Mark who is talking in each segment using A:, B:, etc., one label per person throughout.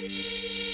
A: Thank you.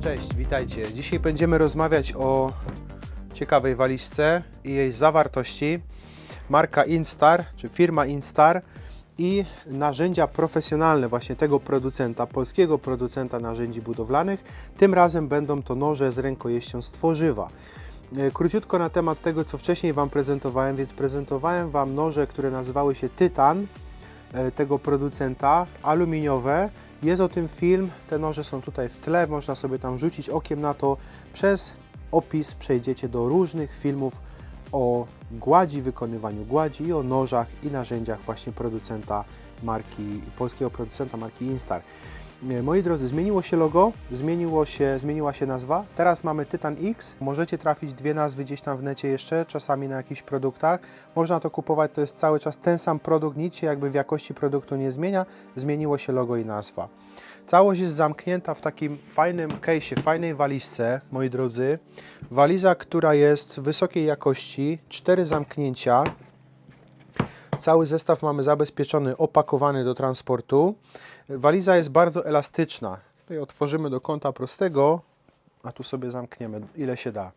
A: Cześć, witajcie. Dzisiaj będziemy rozmawiać o ciekawej walizce i jej zawartości. Marka Instar, czy firma Instar i narzędzia profesjonalne właśnie tego producenta, polskiego producenta narzędzi budowlanych. Tym razem będą to noże z rękojeścią z tworzywa. E, Króciutko na temat tego, co wcześniej Wam prezentowałem, więc prezentowałem Wam noże, które nazywały się Tytan, e, tego producenta, aluminiowe. Jest o tym film, te noże są tutaj w tle, można sobie tam rzucić okiem na to. Przez opis przejdziecie do różnych filmów o gładzi, wykonywaniu gładzi i o nożach i narzędziach właśnie producenta marki, polskiego producenta marki Instar. Moi drodzy, zmieniło się logo, zmieniło się, zmieniła się nazwa. Teraz mamy Titan X. Możecie trafić dwie nazwy gdzieś tam w necie jeszcze, czasami na jakichś produktach. Można to kupować, to jest cały czas ten sam produkt, nic się jakby w jakości produktu nie zmienia. Zmieniło się logo i nazwa. Całość jest zamknięta w takim fajnym case'ie, fajnej walizce, moi drodzy. Waliza, która jest wysokiej jakości, cztery zamknięcia. Cały zestaw mamy zabezpieczony, opakowany do transportu. Waliza jest bardzo elastyczna. Tutaj otworzymy do kąta prostego, a tu sobie zamkniemy ile się da.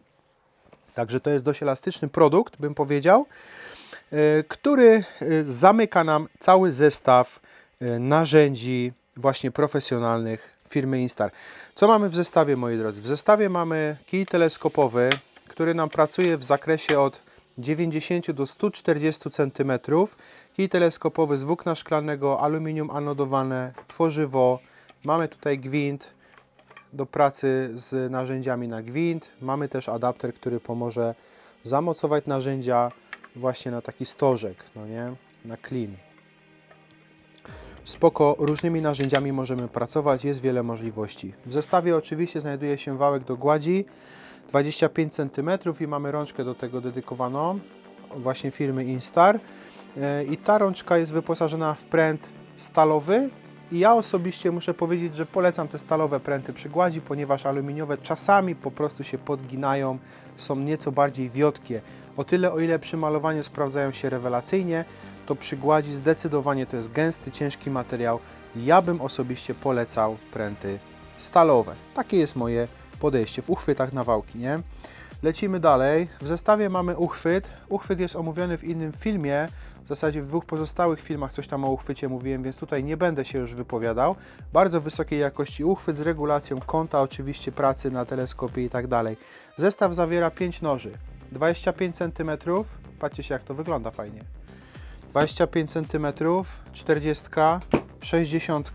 A: Także to jest dość elastyczny produkt, bym powiedział, e, który e, zamyka nam cały zestaw e, narzędzi właśnie profesjonalnych firmy Instar. Co mamy w zestawie, moi drodzy? W zestawie mamy kij teleskopowy, który nam pracuje w zakresie od 90 do 140 cm. Kij teleskopowy z włókna szklanego, aluminium anodowane, tworzywo. Mamy tutaj gwint do pracy z narzędziami na gwint. Mamy też adapter, który pomoże zamocować narzędzia właśnie na taki stożek, no nie? Na klin. Spoko, różnymi narzędziami możemy pracować, jest wiele możliwości. W zestawie oczywiście znajduje się wałek do gładzi 25 cm i mamy rączkę do tego dedykowaną właśnie firmy Instar. E, I ta rączka jest wyposażona w pręt stalowy i ja osobiście muszę powiedzieć, że polecam te stalowe pręty przy gładzi, ponieważ aluminiowe czasami po prostu się podginają, są nieco bardziej wiotkie. O tyle, o ile przy malowaniu sprawdzają się rewelacyjnie, to przy gładzi zdecydowanie to jest gęsty, ciężki materiał. Ja bym osobiście polecał pręty stalowe. Takie jest moje podejście w uchwytach na wałki, nie? Lecimy dalej. W zestawie mamy uchwyt. Uchwyt jest omówiony w innym filmie. W zasadzie w dwóch pozostałych filmach coś tam o uchwycie mówiłem, więc tutaj nie będę się już wypowiadał. Bardzo wysokiej jakości uchwyt z regulacją kąta, oczywiście pracy na teleskopie i tak dalej. Zestaw zawiera 5 noży. 25 cm. Patrzcie się jak to wygląda fajnie. 25 cm, 40, 60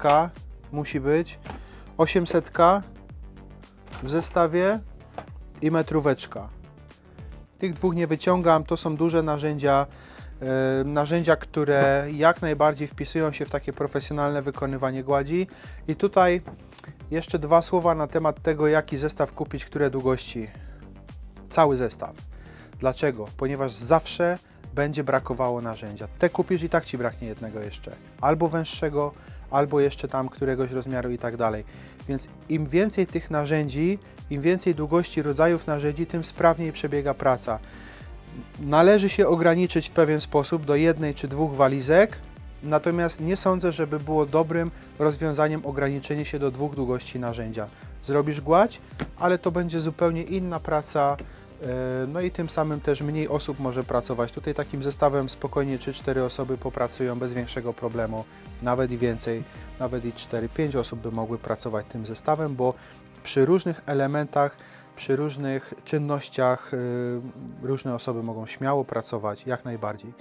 A: musi być, 800 w zestawie i metróweczka. Tych dwóch nie wyciągam, to są duże narzędzia e, narzędzia, które jak najbardziej wpisują się w takie profesjonalne wykonywanie gładzi. I tutaj jeszcze dwa słowa na temat tego, jaki zestaw kupić, które długości. Cały zestaw. Dlaczego? Ponieważ zawsze będzie brakowało narzędzia. Te kupisz i tak Ci braknie jednego jeszcze. Albo węższego, albo jeszcze tam któregoś rozmiaru i tak dalej. Więc im więcej tych narzędzi, im więcej długości rodzajów narzędzi, tym sprawniej przebiega praca. Należy się ograniczyć w pewien sposób do jednej czy dwóch walizek, natomiast nie sądzę, żeby było dobrym rozwiązaniem ograniczenie się do dwóch długości narzędzia. Zrobisz gładź, ale to będzie zupełnie inna praca, no i tym samym też mniej osób może pracować. Tutaj takim zestawem spokojnie 3-4 osoby popracują bez większego problemu, nawet i więcej, nawet i 4-5 osób by mogły pracować tym zestawem, bo przy różnych elementach, przy różnych czynnościach y, różne osoby mogą śmiało pracować, jak najbardziej.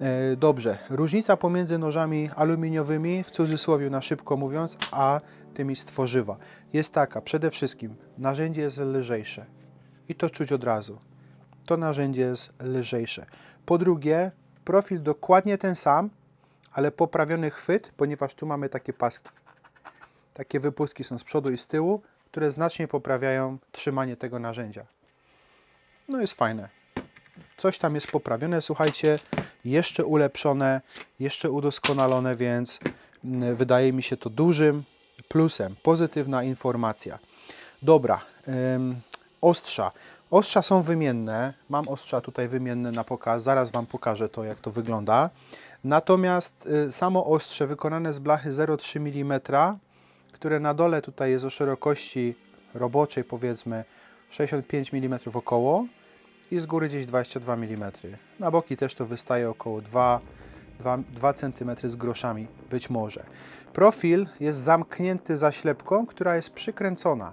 A: E, Dobrze, różnica pomiędzy nożami aluminiowymi, w cudzysłowie na szybko mówiąc, a tymi z tworzywa jest taka, przede wszystkim narzędzie jest lżejsze i to czuć od razu. To narzędzie jest lżejsze. Po drugie, profil dokładnie ten sam, ale poprawiony chwyt, ponieważ tu mamy takie paski. Takie wypustki są z przodu i z tyłu, które znacznie poprawiają trzymanie tego narzędzia. No jest fajne. Coś tam jest poprawione, słuchajcie, jeszcze ulepszone, jeszcze udoskonalone, więc mm, wydaje mi się to dużym plusem. Pozytywna informacja. Dobra, ostrza. Ostrza są wymienne. Mam ostrza tutaj wymienne na pokaz. Zaraz Wam pokażę to, jak to wygląda. Natomiast y, samo ostrze wykonane z blachy 0,3 mm, które na dole tutaj jest o szerokości roboczej powiedzmy 65 mm około i z góry gdzieś 22 mm. Na boki też to wystaje około 2, 2, 2 cm z groszami, być może. Profil jest zamknięty zaślepką, która jest przykręcona.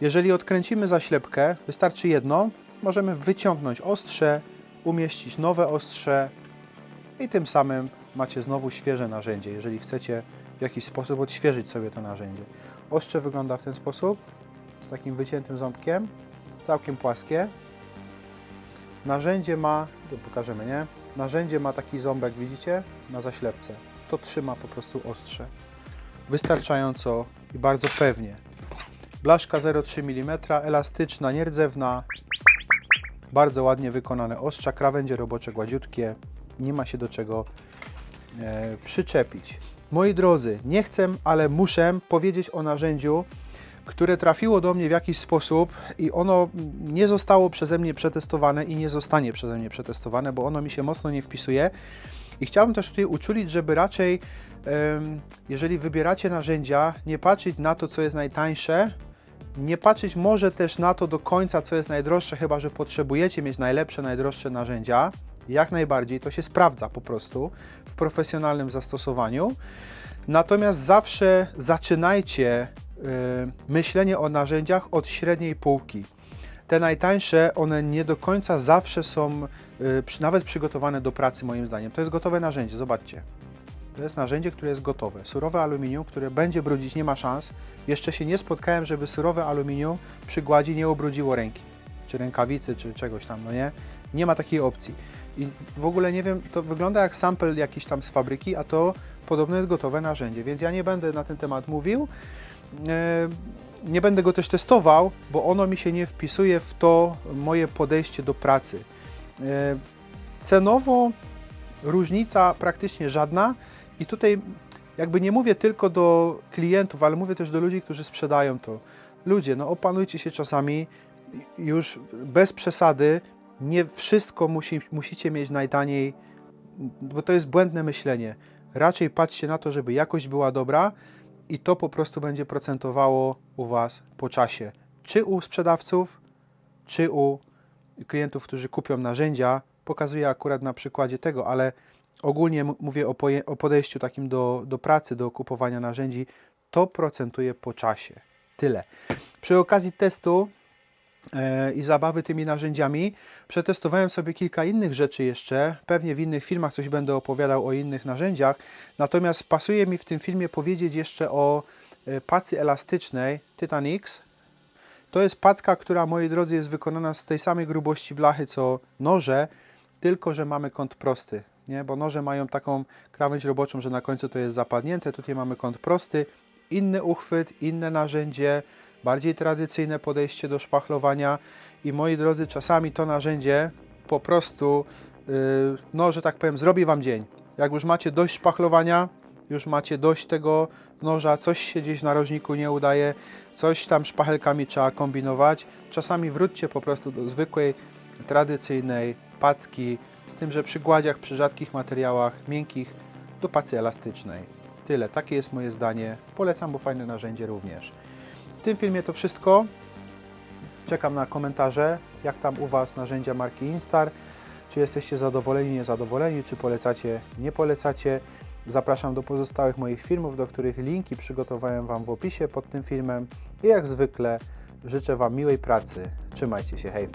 A: Jeżeli odkręcimy zaślepkę, wystarczy jedno, możemy wyciągnąć ostrze, umieścić nowe ostrze i tym samym macie znowu świeże narzędzie, jeżeli chcecie w jakiś sposób odświeżyć sobie to narzędzie. Ostrze wygląda w ten sposób, z takim wyciętym ząbkiem, całkiem płaskie. Narzędzie ma, tu pokażemy, nie? Narzędzie ma taki ząbek, widzicie, na zaślepce. To trzyma po prostu ostrze. Wystarczająco i bardzo pewnie. Blaszka 0,3 mm, elastyczna, nierdzewna, bardzo ładnie wykonane ostrza, krawędzie robocze gładziutkie, nie ma się do czego e, przyczepić. Moi drodzy, nie chcę, ale muszę powiedzieć o narzędziu, które trafiło do mnie w jakiś sposób i ono nie zostało przeze mnie przetestowane i nie zostanie przeze mnie przetestowane, bo ono mi się mocno nie wpisuje. I chciałbym też tutaj uczulić, żeby raczej, jeżeli wybieracie narzędzia, nie patrzeć na to, co jest najtańsze, nie patrzeć może też na to do końca, co jest najdroższe, chyba że potrzebujecie mieć najlepsze, najdroższe narzędzia. Jak najbardziej to się sprawdza po prostu w profesjonalnym zastosowaniu. Natomiast zawsze zaczynajcie y, myślenie o narzędziach od średniej półki. Te najtańsze, one nie do końca zawsze są y, przy, nawet przygotowane do pracy, moim zdaniem. To jest gotowe narzędzie, zobaczcie. To jest narzędzie, które jest gotowe. Surowe aluminium, które będzie brudzić, nie ma szans. Jeszcze się nie spotkałem, żeby surowe aluminium przy gładzi nie ubrudziło ręki, czy rękawicy, czy czegoś tam, no nie? Nie ma takiej opcji. I w ogóle nie wiem, to wygląda jak sample jakiś tam z fabryki, a to podobno jest gotowe narzędzie, więc ja nie będę na ten temat mówił. E, Nie będę go też testował, bo ono mi się nie wpisuje w to moje podejście do pracy. E, Cenowo różnica praktycznie żadna i tutaj jakby nie mówię tylko do klientów, ale mówię też do ludzi, którzy sprzedają to. Ludzie, no opanujcie się czasami już bez przesady, nie wszystko musi, musicie mieć najtaniej, bo to jest błędne myślenie. Raczej patrzcie na to, żeby jakość była dobra i to po prostu będzie procentowało u Was po czasie. Czy u sprzedawców, czy u klientów, którzy kupią narzędzia. Pokazuję akurat na przykładzie tego, ale ogólnie mówię o, o podejściu takim do, do pracy, do kupowania narzędzi. To procentuje po czasie. Tyle. Przy okazji testu e, i zabawy tymi narzędziami przetestowałem sobie kilka innych rzeczy jeszcze. Pewnie w innych filmach coś będę opowiadał o innych narzędziach. Natomiast pasuje mi w tym filmie powiedzieć jeszcze o e, pacy elastycznej Titanix. To jest packa, która, moi drodzy, jest wykonana z tej samej grubości blachy co noże. tylko że mamy kąt prosty, nie? bo noże mają taką krawędź roboczą, że na końcu to jest zapadnięte, tutaj mamy kąt prosty, inny uchwyt, inne narzędzie, bardziej tradycyjne podejście do szpachlowania i moi drodzy, czasami to narzędzie po prostu, yy, no że tak powiem, zrobi Wam dzień. Jak już macie dość szpachlowania, już macie dość tego noża, coś się gdzieś w narożniku nie udaje, coś tam szpachelkami trzeba kombinować, czasami wróćcie po prostu do zwykłej, tradycyjnej packi, z tym, że przy gładziach, przy rzadkich materiałach, miękkich, do pacy elastycznej. Tyle, takie jest moje zdanie. Polecam, bo fajne narzędzie również. W tym filmie to wszystko. Czekam na komentarze, jak tam u Was narzędzia marki Instar. Czy jesteście zadowoleni, niezadowoleni, czy polecacie, nie polecacie. Zapraszam do pozostałych moich filmów, do których linki przygotowałem Wam w opisie pod tym filmem. I jak zwykle życzę Wam miłej pracy. Trzymajcie się, hej!